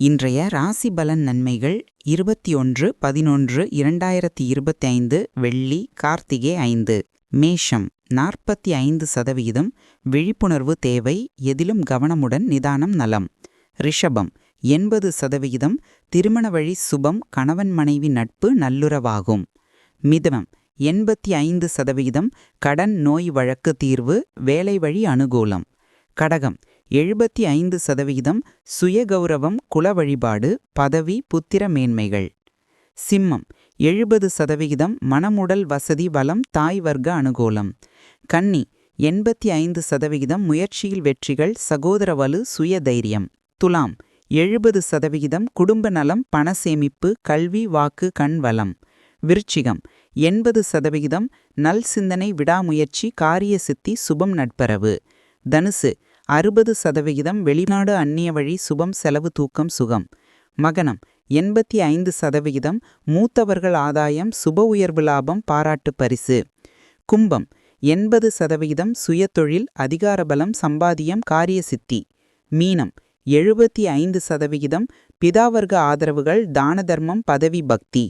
இன்றைய ராசி பலன் நன்மைகள் இருபத்தி ஒன்று பதினொன்று இரண்டாயிரத்தி இருபத்தி ஐந்து வெள்ளி கார்த்திகே ஐந்து. மேஷம் நாற்பத்தி ஐந்து சதவிகிதம் விழிப்புணர்வு தேவை எதிலும் கவனமுடன் நிதானம் நலம். ரிஷபம் எண்பது சதவிகிதம் திருமண வழி சுபம் கணவன் மனைவி நட்பு நல்லுறவாகும். மிதவம் எண்பத்தி ஐந்து சதவிகிதம் கடன் நோய் வழக்கு தீர்வு வேலை வழி அனுகூலம். கடகம் எழுபத்தி ஐந்து சதவிகிதம் சுயகௌரவம் குல வழிபாடு பதவி புத்திர மேன்மைகள். சிம்மம் எழுபது சதவிகிதம் மனமுடல் வசதி வளம் தாய் வர்க்க அனுகூலம். கன்னி எண்பத்தி ஐந்து சதவிகிதம் முயற்சியில் வெற்றிகள் சகோதர வலு சுய தைரியம் துலாம் எழுபது சதவிகிதம் குடும்ப நலம் பண சேமிப்பு கல்வி வாக்கு கண் வளம். விருச்சிகம் எண்பது சதவிகிதம் நல் சிந்தனை விடாமுயற்சி காரிய சித்தி சுபம் நட்பரவு. தனுசு அறுபது சதவிகிதம் வெளிநாடு அந்நிய வழி சுபம் செலவு தூக்கம் சுகம். மகனம் எண்பத்தி ஐந்து சதவிகிதம் மூத்தவர்கள் ஆதாயம் சுப உயர்வு லாபம் பாராட்டு பரிசு. கும்பம் எண்பது சதவிகிதம் சுயதொழில் அதிகாரபலம் சம்பாதியம் காரிய சித்தி. மீனம் எழுபத்தி ஐந்து சதவிகிதம் பிதாவர்க்க ஆதரவுகள் தான தர்மம் பதவி பக்தி.